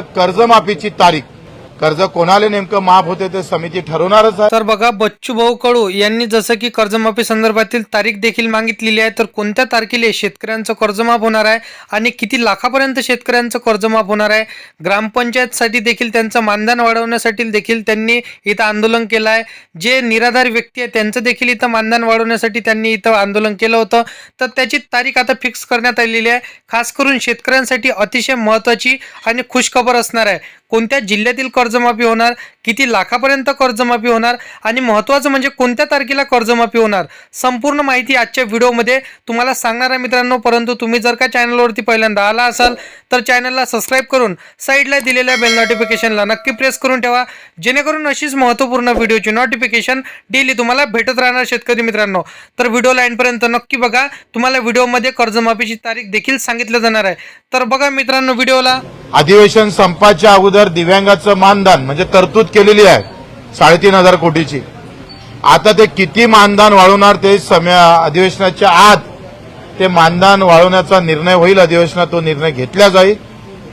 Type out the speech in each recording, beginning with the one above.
कर्जमाफीची तारीख. कर्ज कोणाला नेमकं माफ होते ते समिती ठरवणारच आहे. तर बघा बच्चू भाऊ कडू यांनी जसं की कर्जमाफी संदर्भातील तारीख देखील मागितलेली आहे तर कोणत्या तारखेला शेतकऱ्यांचं कर्जमाफ होणार आहे आणि किती लाखापर्यंत शेतकऱ्यांचं कर्जमाफ होणार आहे? ग्रामपंचायतसाठी देखील त्यांचं मानधन वाढवण्यासाठी देखील त्यांनी इथं आंदोलन केलं आहे. जे निराधार व्यक्ती आहे त्यांचं देखील इथं मानधन वाढवण्यासाठी त्यांनी इथं आंदोलन केलं होतं. तर त्याची तारीख आता फिक्स करण्यात आलेली आहे. खास करून शेतकऱ्यांसाठी अतिशय महत्त्वाची आणि खुशखबर असणार आहे. कोणत्या जिल्ह्यातील कर्जमाफी होणार किती लाखापर्यंत कर्जमाफी होणार आणि महत्त्वाचं म्हणजे कोणत्या तारखेला कर्जमाफी होणार संपूर्ण माहिती आजच्या व्हिडिओमध्ये तुम्हाला सांगणार आहे मित्रांनो. परंतु तुम्ही जर का चॅनलवरती पहिल्यांदा आला असाल तर चॅनलला सबस्क्राईब करून साईडला दिलेल्या बेल नोटिफिकेशनला नक्की प्रेस करून ठेवा. जेणेकरून अशीच महत्त्वपूर्ण व्हिडिओची नोटिफिकेशन डेली तुम्हाला भेटत राहणार शेतकरी मित्रांनो. तर व्हिडिओ लाईनपर्यंत नक्की बघा. तुम्हाला व्हिडिओमध्ये कर्जमाफीची तारीख देखील सांगितलं जाणार आहे. तर बघा मित्रांनो व्हिडिओला अधिवेशन संपाच्या अगोदर दिव्यांगाचं मानधन म्हणजे तरतूद केलेली आहे साडेतीन हजार कोटीची आता ते किती मानधन वाढवणार ते सम अधिवेशनाच्या आत ते मानधन वाढवण्याचा निर्णय होईल अधिवेशनात तो निर्णय घेतला जाईल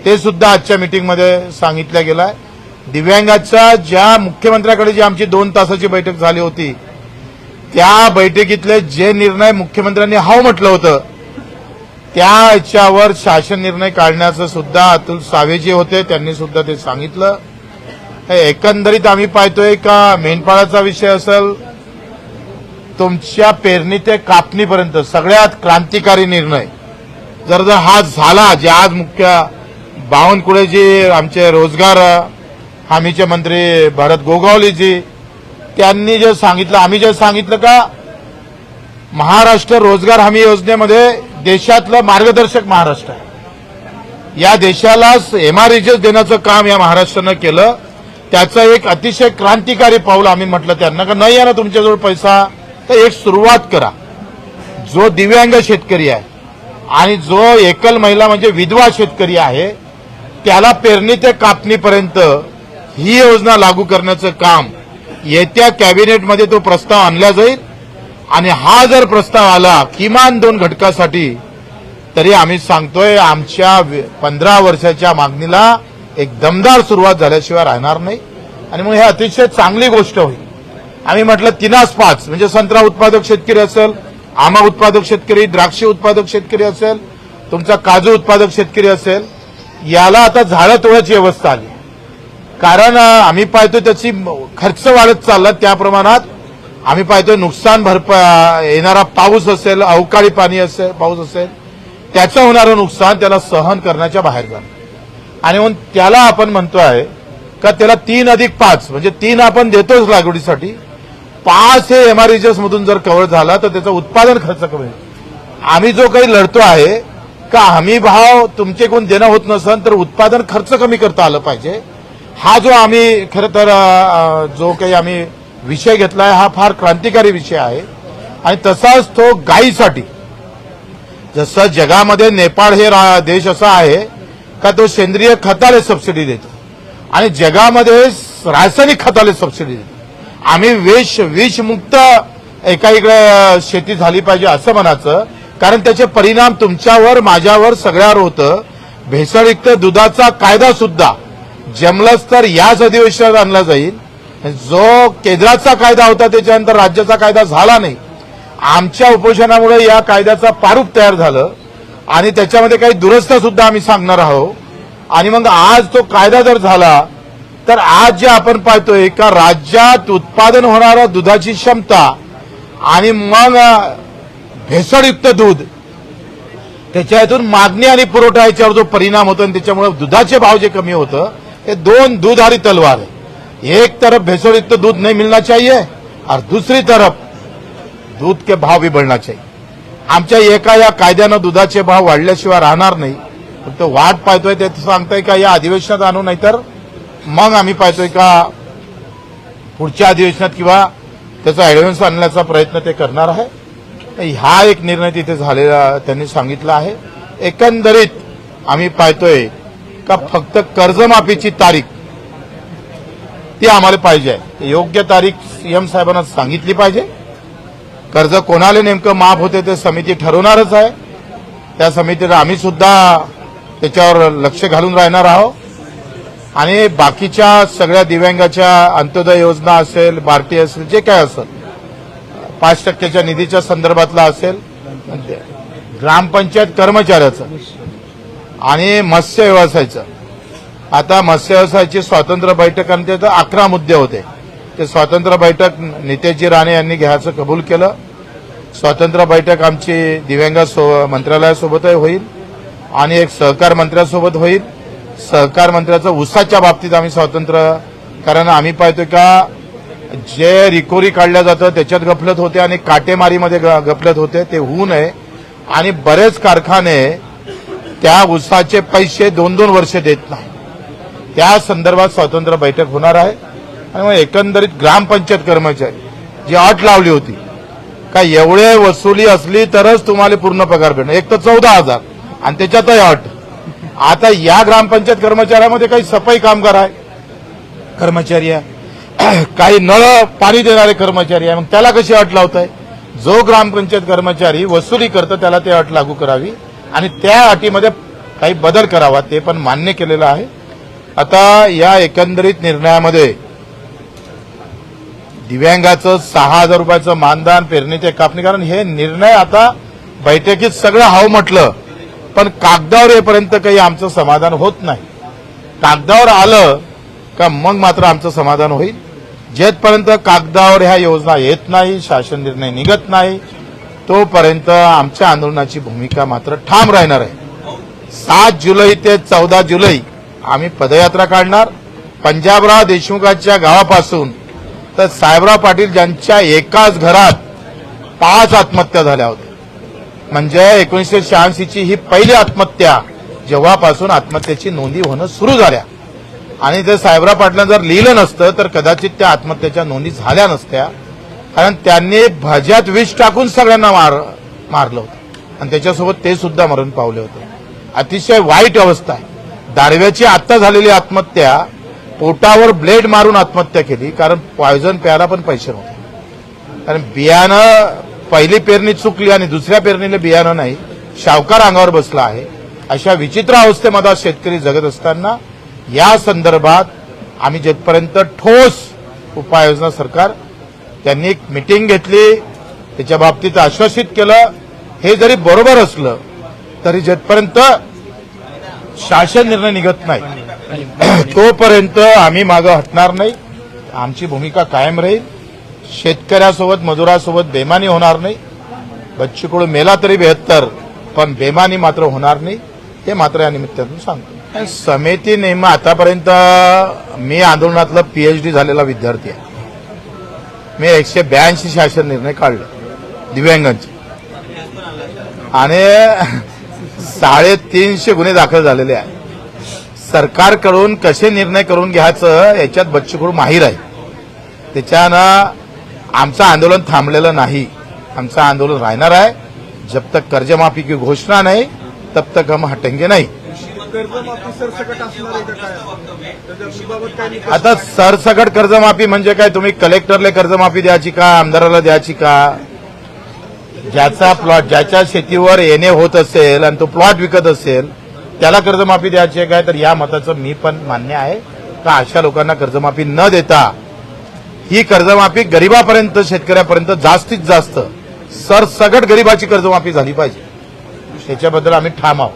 ते सुद्धा आजच्या मिटिंगमध्ये सांगितलं गेलं आहे दिव्यांगाच्या ज्या मुख्यमंत्र्याकडे जी आमची दोन तासाची बैठक झाली होती त्या बैठकीतले जे निर्णय मुख्यमंत्र्यांनी हाव म्हटलं होतं त्या याच्यावर शासन निर्णय काढण्याचं सुद्धा अतुल सावे जे होते त्यांनी सुद्धा ते सांगितलं. हे एकंदरीत आम्ही पाहतोय का मेंढपाळाचा विषय असेल तुमच्या पेरणी ते कापणीपर्यंत सगळ्यात क्रांतिकारी निर्णय. जर जर हा झाला जे आज मुख्य बावनकुळेजी आमचे रोजगार हमीचे मंत्री भरत गोगावलीजी त्यांनी जे सांगितलं आम्ही जे सांगितलं का महाराष्ट्र रोजगार हमी योजनेमध्ये देशातलं मार्गदर्शक महाराष्ट्र आहे. या देशाला एमआरएचएस देण्याचं काम या महाराष्ट्रानं केलं. त्याचं एक अतिशय क्रांतिकारी पाऊल आम्ही म्हटलं त्यांना का नाही आहे ना तुमच्याजवळ पैसा तर एक सुरुवात करा. जो दिव्यांग शेतकरी आहे आणि जो एकल महिला म्हणजे विधवा शेतकरी आहे त्याला पेरणी ते कापणीपर्यंत ही योजना लागू करण्याचं काम येत्या कॅबिनेटमध्ये तो प्रस्ताव आणला जाईल. आणि हा जर प्रस्ताव आला किमान दोन घटकासाठी तरी आम्ही सांगतोय आमच्या पंधरा वर्षाच्या मागणीला एक दमदार सुरुवात झाल्याशिवाय राहणार नाही. आणि मग हे अतिशय चांगली गोष्ट होईल. आम्ही म्हटलं तिनास पाच म्हणजे संत्रा उत्पादक शेतकरी असेल आंबा उत्पादक शेतकरी द्राक्ष उत्पादक शेतकरी असेल तुमचा काजू उत्पादक शेतकरी असेल याला आता झाडं तोडायची व्यवस्था आली. कारण आम्ही पाहतो त्याची खर्च वाढत चालला त्या प्रमाणात आम्ही पाहतोय नुकसान भरपा येणारा पाऊस असेल अवकाळी पाणी असेल पाऊस असेल त्याचं होणारं नुकसान त्याला सहन करण्याच्या बाहेर जाणं. आणि म्हणून त्याला आपण म्हणतोय का त्याला तीन अधिक पाच म्हणजे तीन आपण देतोच लागवडीसाठी. पाच हे एमआरईजीएस मधून जर कव्हर झाला तर त्याचा उत्पादन खर्च कमी होईल. आम्ही जो काही लढतो आहे का हमी भाव कोण देणं होत नसेल तर उत्पादन खर्च कमी करता आलं पाहिजे. हा जो आम्ही खरं तर जो काही आम्ही विषय घेतलाय हा फार क्रांतिकारी विषय आहे. आणि तसाच तो गायीसाठी जसं जगामध्ये नेपाळ हे रा- देश असा आहे का तो सेंद्रिय खताले सबसिडी देतो. आणि जगामध्ये रासायनिक खताले सबसिडी देतो. आम्ही विष विषमुक्त एका इकडे शेती झाली पाहिजे असं म्हणायचं कारण त्याचे परिणाम तुमच्यावर माझ्यावर सगळ्यावर होतं. भेसळयुक्त दुधाचा कायदा सुद्धा जमलंच तर याच अधिवेशनात आणला जाईल. जो केंद्राचा कायदा होता त्याच्यानंतर राज्याचा कायदा झाला नाही. आमच्या उपोषणामुळे या कायद्याचा प्रारूप तयार झालं आणि त्याच्यामध्ये काही दुरस्ता सुद्धा आम्ही सांगणार आहोत. आणि मग आज तो कायदा जर झाला तर आज जे आपण पाहतोय का राज्यात उत्पादन होणारा दुधाची क्षमता आणि मग भेसळयुक्त दूध त्याच्यातून मागणी आणि पुरवठा याच्यावर जो परिणाम होतो आणि त्याच्यामुळे दुधाचे भाव जे कमी होतं हे दोन दूधारी तलवार आहे. एक तरफ भेसळयुक्त दूध नहीं मिलना चाहिए और दूसरी तरफ दूध के भाव भी बढ़ना चाहिए. आमच्या एका या कायद्यानं दुधाचे भाव वाढल्याशिवाय राहणार नाही. फक्त वाट पाहतोय ते सांगताय का या अधिवेशनात आणू नाहीतर मग आम्ही पाहतोय का पुढच्या अधिवेशनात किंवा त्याचा ऍडव्हान्स आणण्याचा प्रयत्न ते करणार आहे. हा एक निर्णय तिथे झालेला त्यांनी सांगितला आहे. एकंदरीत आम्ही पाहतोय का फक्त कर्जमाफीची तारीख ती आम्हाला पाहिजे. आहे योग्य तारीख सीएम साहेबांना सांगितली पाहिजे. कर्ज कोणाला नेमकं माफ होते ते समिती ठरवणारच आहे. त्या समितीला आम्ही सुद्धा त्याच्यावर लक्ष घालून राहणार आहोत. आणि बाकीच्या सगळ्या दिव्यांगाच्या अंत्योदय योजना असेल भारतीय असेल जे काय असेल पाच टक्क्याच्या निधीच्या संदर्भातला असेल म्हणजे ग्रामपंचायत कर्मचाऱ्याचं आणि मत्स्य व्यवसायाचं. आता मत्स्यव्यवसायाची स्वातंत्र्य बैठक आणि ते अकरा मुद्दे होते. ते स्वातंत्र्य बैठक नितेशजी राणे यांनी घ्यायचं कबूल केलं. स्वातंत्र्य बैठक आमची दिव्यांग सो मंत्रालयासोबतही होईल आणि एक सहकार मंत्र्यासोबत होईल. सहकार मंत्र्याचं उसाच्या बाबतीत आम्ही स्वातंत्र्य कारण आम्ही पाहतो का जे रिकोरी काढल्या जातं त्याच्यात गफलत होते आणि काटेमारीमध्ये ग- गफलत होते ते होऊ नये. आणि बरेच कारखाने त्या उसाचे पैसे दोन दोन वर्ष देत नाही त्या संदर्भात स्वातंत्र्य बैठक होणार आहे. आणि मग एकंदरीत ग्रामपंचायत कर्मचारी जी अट लावली होती का एवढे वसुली असली तरच तुम्हाला पूर्ण पगार भेटणार. एक तर चौदा हजार आणि त्याच्यातही अट. आता या ग्रामपंचायत कर्मचाऱ्यामध्ये काही सफाई कामगार आहे. कर्मचारी आहे. काही नळ पाणी देणारे कर्मचारी आहे. मग त्याला कशी अट लावताय? जो ग्रामपंचायत कर्मचारी वसुली करतो त्याला ते अट लागू करावी. आणि त्या अटीमध्ये काही बदल करावा ते पण मान्य केलेलं आहे. आता या एकंदरीत निर्णयामध्ये दिव्यांगाचं सहा हजार रुपयाचं मानधन पेरणी ते कापणी कारण हे निर्णय आता बैठकीत सगळं हाव म्हटलं पण कागदावर येपर्यंत काही आमचं समाधान होत नाही. कागदावर आलं का मग मात्र आमचं समाधान होईल. जेथपर्यंत कागदावर ह्या योजना येत नाही शासन निर्णय निघत नाही तोपर्यंत आमच्या आंदोलनाची भूमिका मात्र ठाम राहणार आहे. सात जुलै ते चौदा जुलै आम्ही पदयात्रा काढणार. पंजाबराव देशमुखांच्या गावापासून तर साहेबराव पाटील ज्यांच्या एकाच घरात पाच आत्महत्या झाल्या होत्या. म्हणजे एकोणीसशे शहाऐंशीची ही पहिली आत्महत्या जेव्हापासून आत्महत्येची नोंदी होणं सुरू झाल्या. आणि जर साहेबराव पाटलां जर लिहिलं नसतं तर कदाचित त्या आत्महत्येच्या नोंदी झाल्या नसत्या. कारण त्यांनी भज्यात विष टाकून सगळ्यांना मार मारलं होतं. आणि त्याच्यासोबत ते सुद्धा मरण पावले होते. अतिशय वाईट अवस्था आहे. दारव्याची आत्ता झालेली आत्महत्या पोटावर ब्लेड मारून आत्महत्या केली कारण पॉयझन प्यायला पण पैसे नव्हते. कारण बियाणं पहिली पेरणी चुकली आणि दुसऱ्या पेरणीला बियाणं नाही शावकार अंगावर बसला आहे. अशा विचित्र अवस्थेमध्ये शेतकरी जगत असताना या संदर्भात आम्ही जेथपर्यंत ठोस उपाययोजना सरकार त्यांनी एक मिटिंग घेतली त्याच्या बाबतीत आश्वासित केलं हे जरी बरोबर असलं तरी जेथपर्यंत शासन निर्णय निघत नाही. तोपर्यंत आम्ही मागं हटणार नाही. आमची भूमिका कायम राहील. शेतकऱ्यासोबत मजुरासोबत बेमानी होणार नाही. बच्चू कडू मेला तरी बेहत्तर पण बेमानी मात्र होणार नाही. हे मात्र या निमित्तातून सांगतो. समिती नेमं आतापर्यंत मी आंदोलनातला पीएचडी झालेला विद्यार्थी आहे. मी एकशे ब्याऐंशी शासन निर्णय काढले. दिव्यांगांचे. आणि साडेतीनशे गुन्हे दाखल झालेले आहेत. सरकारकडून कसे निर्णय करून घ्यायचं याच्यात बच्चूकडू माहीर आहे. त्याच्यानं आमचं आंदोलन थांबलेलं नाही. आमचं आंदोलन राहणार आहे. जब तक कर्जमाफी की घोषणा नाही तब तक हम हटेंगे नाही. आता सरसकट कर्जमाफी म्हणजे काय? तुम्ही कलेक्टरला कर्जमाफी द्यायची का? आमदाराला द्यायची का? ज्याचा प्लॉट ज्याच्या शेतीवर येणे होत असेल आणि तो प्लॉट विकत असेल त्याला कर्जमाफी द्यायची आहे काय? तर या मताचं मी पण मान्य आहे का अशा लोकांना कर्जमाफी न देता ही कर्जमाफी गरिबापर्यंत शेतकऱ्यापर्यंत जास्तीत जास्त सरसगट गरिबाची कर्जमाफी झाली पाहिजे. त्याच्याबद्दल आम्ही ठाम आहोत.